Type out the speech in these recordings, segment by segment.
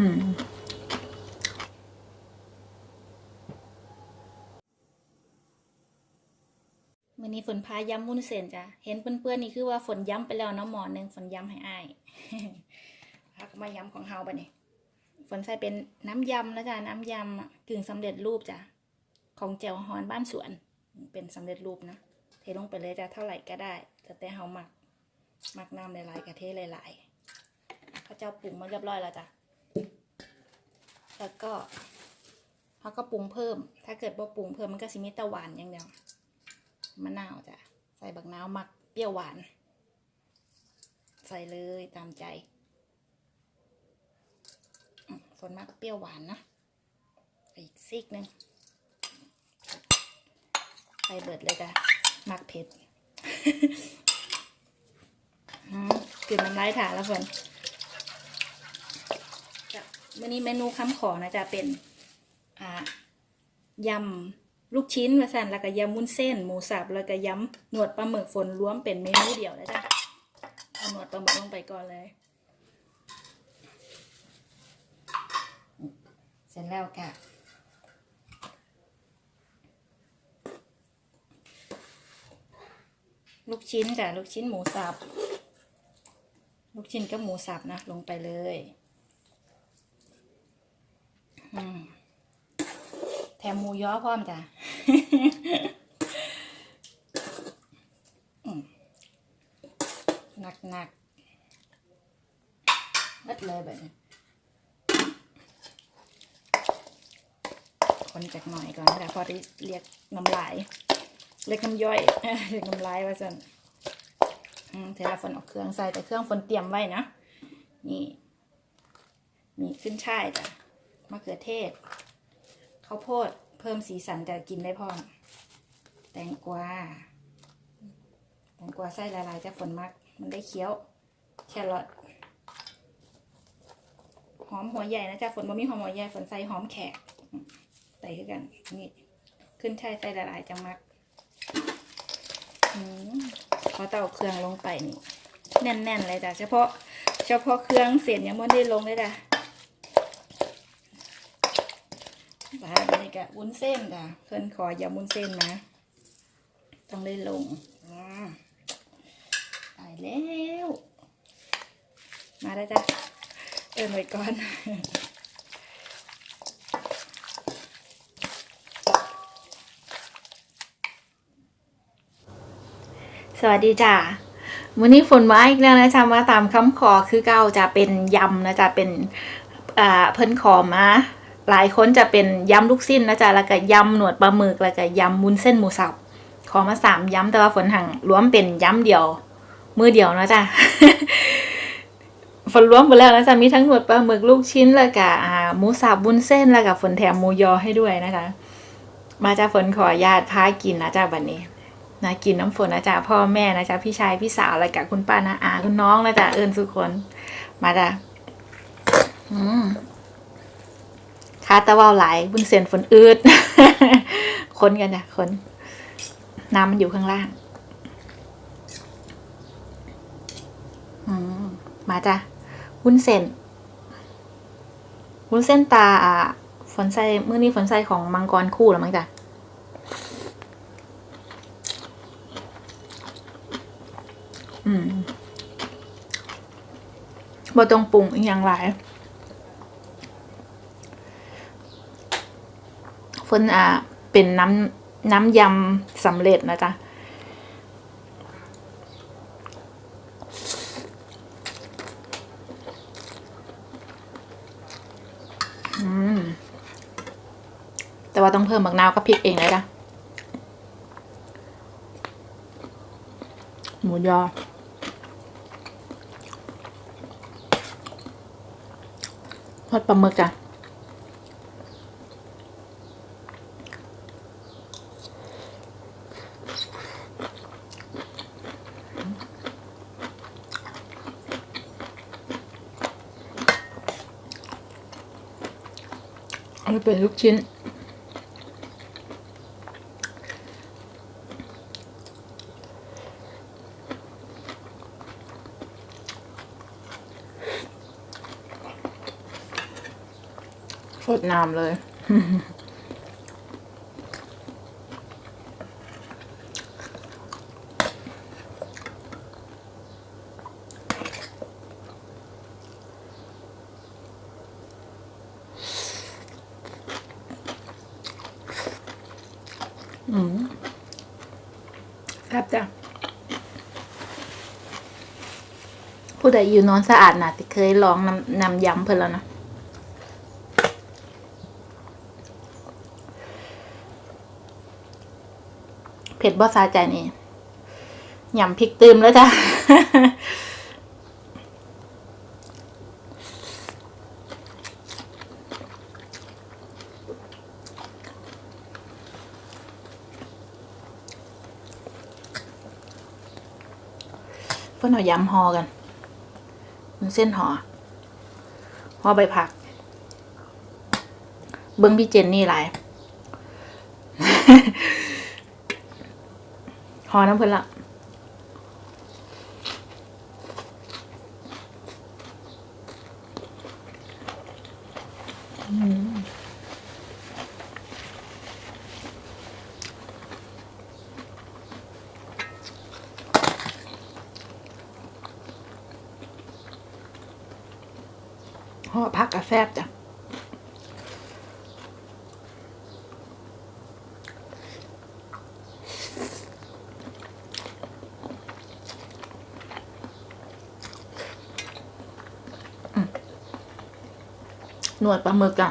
มื่อนี้ฝนพาย้ำมุ้นเส้นจ้ะ เห็นเปื้อนๆนี่คือว่าฝนย้ำไปแล้วเนาะหมอหนึ่งฝนย้ำให้อายพักมาย้ำของเฮาปเนี่ยฝนใส่เป็นน้ำยำนะจ๊ะน้ำยำกึ่งสำเร็จรูปจ้ะ ของเจวฮอนบ้านสวน เป็นสำเร็จรูปนะ เทลงไปเลยจ้ะเท่าไหร่ก็ได้แต่แต่เฮาหมักหมักน้ำหลายๆกะเทหลายๆเขาเจ้าปรุงมาเรียบร้อยแล้วจ้ะ แล้วก็เขาก็ปรุงเพิ่ม ถ้าเกิดว่าปรุงเพิ่มมันก็สิมีตะหวานอย่างเดียว มะนาวจ้ะ ใส่บักนาวมักเปรี้ยวหวาน ใส่เลยตามใจ ส่วนมากเปรี้ยวหวานนะ อีกซีกหนึ่งใส่เบิดเลยจ้ะมักเผ็ดอืมกลืนน้ำลายถ่านแล้วฝนจ้ะ วันนี้เมนูคำขอนะจะเป็นอ่ายำลูกชิ้นมาสันแล้วก็ยำมุ้นเส้น หมูสับแล้วก็ยำหนวดปลาหมึกฝนรวมเป็นเมนูเดียวเลยจ้ะเอาหนวดปลาหมึกลงไปก่อนเลย เสร็จแล้วกะลูกชิ้นจ้ะลูกชิ้นหมูสับ ลูกชิ้นกับหมูสับนะ ลงไปเลย แถมหมูย้อพร้อมจ้ะอืมหนักหนักๆมัดเลยแบบนี้คนจากหน่อยก่อนนะพอได้เรียกน้ำลายเรียกน้ำย่อยเรียกน้ำลายว่าสันอืมเทละฝนเออกเครื่องใส่แต่เครื่องฝนเตรียมไว้นะ นี่ มีขึ้นช่ายจ้ะ มะเขือเทศข้าวโพดเพิ่มสีสันแต่กินได้พอแตงกวาแตงกวาไส้ละลายจะฝนมาก มันได้เคี้ยว แครอทหอมหัวใหญ่นะจ๊ะฝนบ่มีหอมหัวใหญ่ฝนใส่หอมแขกใส่ขึ้นกันนี่ขึ้นช่ายไส้ละลายจังมักอพอเต่าเครื่องลงไปนี่แน่นๆเลยจ้ะเฉพาะ เฉพาะเครื่องเสียนยังไม่ได้ลงเลยจ้ะ บาดนี้กะวุ้นเส้นจ้ะเพื่อนขออย่าวุ้นเส้นนะต้องได้ลงอ่าตายแล้ว มาแล้จ้ะเอินไว้ก่อนสวัสดีจ้ะวันนี้ฝนมาอีกแล้วนะจ๊ะมาตามคำขอคือเก้าจะเป็นยำนะจ๊ะเป็นอ่าเพิ่นขอมา หลายคนจะเป็นยำลูกสิ้นนะจ๊ะแล้วก็ยำหนวดปลาหมึกแล้วก็ยำมุนเส้นหมูสับขอมาสามยำแต่ว่าฝนหังรวมเป็นยำเดียว มือเดียวนะจ๊ะฝนรวมหมดแล้วนะจ๊ะมีทั้งหนวดปลาหมึกลูกชิ้นแล้วก็หมูสับบุนเส้นแล้วก็ฝนแถมหมูยอให้ด้วยนะคะ มาจ้าฝนขอญาติพากินนะจ๊ะวันนี้นะกินน้ำฝนนะจ๊ะพ่อแม่นะจ๊ะพี่ชายพี่สาวแล้วก็คุณป้านาอาคุณน้องนะจ๊ะเอิญสุกคนมาจ้ะอืมาตะว่าหลายบุญเสียนฝนอืดคนกันจ้ะคนน้ำมันอยู่ข้างล่างอมาจ้ะวุ้นเส้นวุ้นเส้นตาอะฝนใส่มื้อนี้ฝนใส่ของมังกรคู่แล้วมั้งจ้ะอืมบ่ต้องปรุงอีกอย่างหลาย เฟิ่นอ่าเป็นน้ำน้ำยำสำเร็จนะจ๊ะแต่ว่าต้องเพิ่มบักนาวกับพริกเองเลยจ้ะหมูยอทอดปลาหมึกจ้ะ อันนี้เป็นลูกชิ้น สดน้ำเลย อืมครับจ้ะผู้ใดอยู่นอนสะอาดนะที่เคยลองนำนำยำเพิ่นแล้วนะเผ็ดบ่สาใจนี่ยำพริกตืมแล้วจ้ะ เพื่อนเอายำหอกันมันเส้นหอหอใบผัก เบิ้งพี่เจนนี่หลายหอน้ำเพิ่นละอืมห่อผักกระ แซบจ้ะหนวดปลาหมึกอะ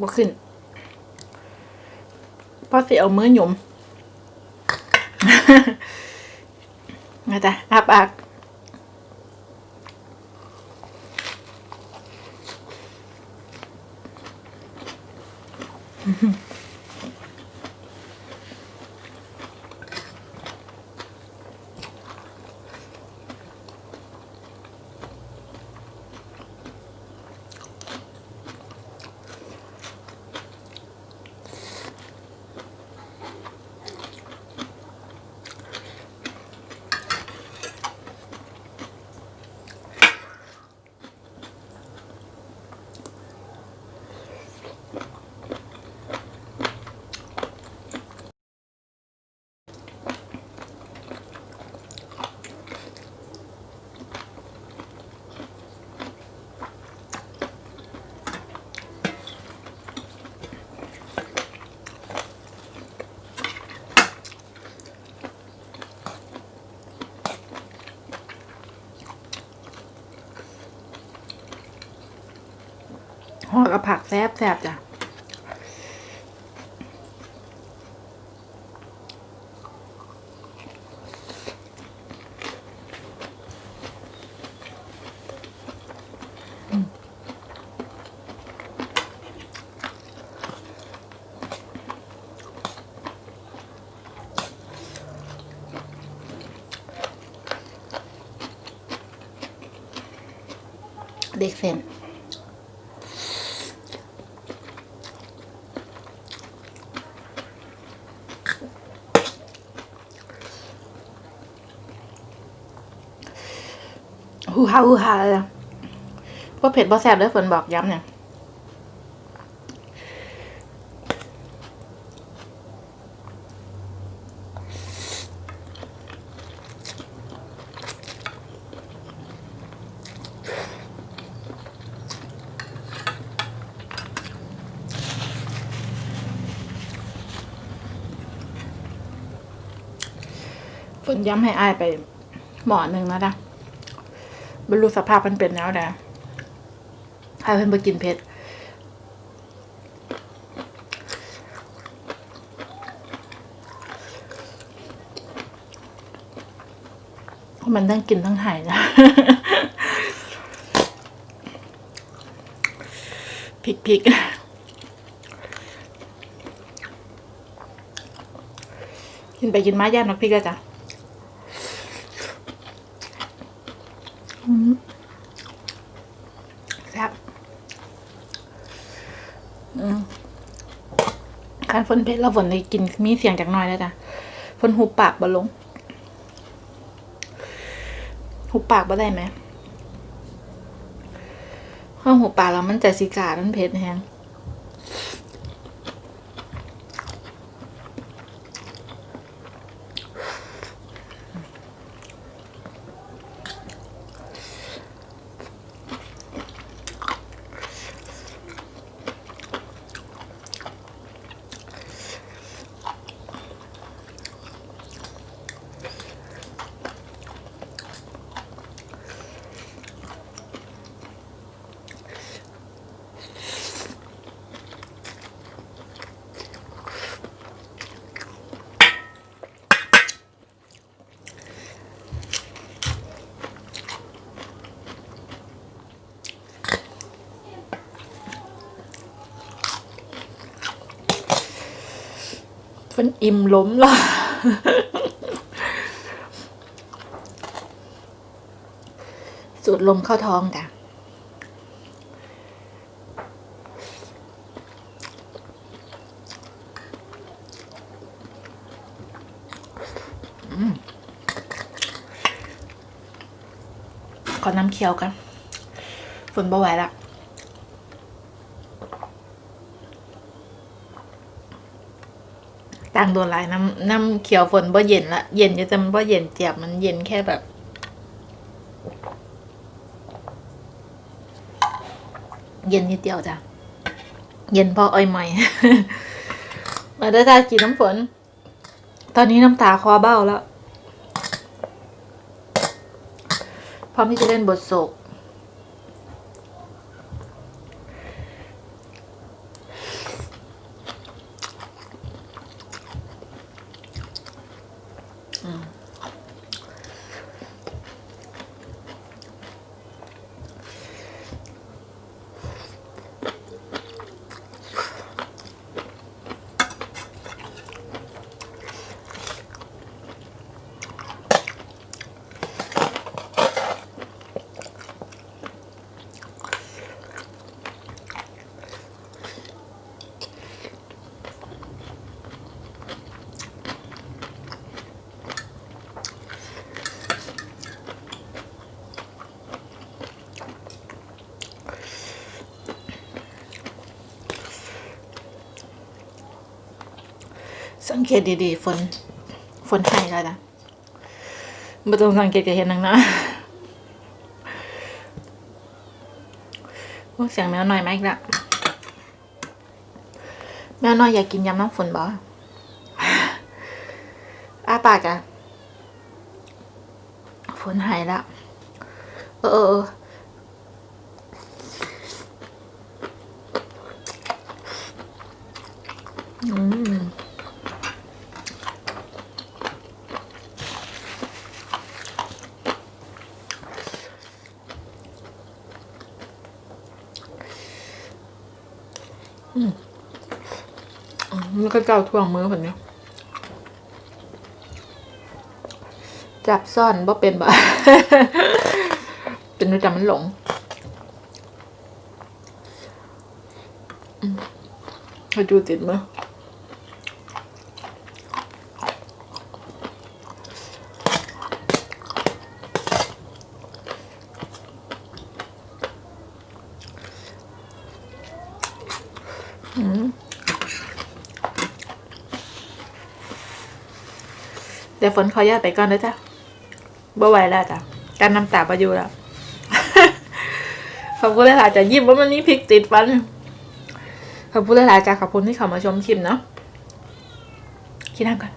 บ่ขึ้นพราะสิเอามือหยุมนะจ๊ะอาบอัก หอกับผักแซบแซบจ้ะเด็กเส้น ฮูฮาฮูฮาเลยพวกเผ็ดบ่แซ่บเด้อฝนบอกย้ำเนี่ยฝนย้ำให้อายไปหมอหนึ่งแล้วนะ บรรลุสภาพมันเป็นแล้วนะให้เพื่อนไปกินเผ็ดมันทั้งกินทั้งหายนะพริกพริกกินไปกินมาย่านนักพริกแล้วจ้ะ ฝนเพชรเราฝนเลยกินมีเสียงจากน้อยแล้วจ้ะฝนหูปากบ่ลง หูปากบ่ได้ไหมถ้าหูปากแล้วมันจะสีกาดมันเผ็ดแฮง นอิ่มล้มละสูดลมเข้าท้องจ้ะขอน้ำเคี้ยวกัน ฝนเบ่ไหวละางโดนลายน้ำน้ำเขียวฝนบ่เย็นละเย็นอยู่แต่มันบ่เย็นเจียบมันเย็นแค่แบบเย็นนิดเดียวจ้ะ เย็นพราะอ้อยใหม่ มาได้ทากินน้ำฝน ตอนนี้น้ำตาคอเบ้าแล้ว พร้อมที่จะเล่นบทโศก สังเกตดีๆฝนฝนให้แล้วนะไม่ต้องสังเกตก็เห็นนังนะโอ้เสียงแมวหน่อยไหมอีกละแมวน้อยอยากกินยำน้ำฝนบ่อ้าปากอะฝนหายแล้วเออเออม ก้าท่วงมือผมเนี่ยจับซ่อนบ่เป็นบ่ เป็นประจำมันหลงอืมให้จูติดมั้ยอืม แต่ฝนขอญาตไปก่อนนะจ๊ะบ่ไหวแล้วจ้ะการน้ำตาประยูแล้วขอบคุณหลายๆจ้ะยิ้มว่ามันนี่พริกติดฟันขอบคุณหลายๆจ้ะขอบคุณที่เข้ามาชมคลิปเนาะคิดน้ำกัน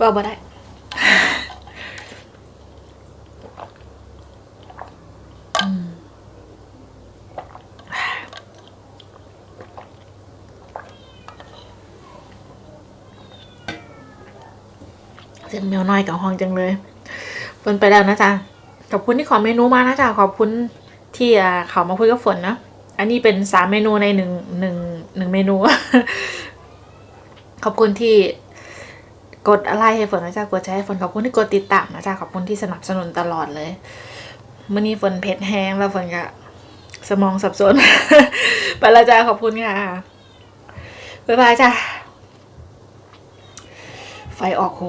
ว่าบ่ได้ อืมเสียงแมวน้อยกับห้องจังเลยเฟินไปแล้วนะจ๊ะขอบคุณที่ขอเมนูมานะจ๊ะขอบคุณที่เขามาคุยกับฝนนะอันนี้เป็นสามเมนูในหนึ่งหนึ่งหนึ่งเมนู ขอบคุณที่กดอะไรให้ฝนนะจ๊ะกดแชร์ให้ฝนขอบคุณที่กดติดตามนะจ๊ะขอบคุณที่สนับสนุนตลอดเลยมื่อนี้ฝนเพชรแห้งแล้วฝนก็สมองสับสน ไปแล้วจ้าขอบคุณค่ะบ๊ายบายจ้าไฟออกโห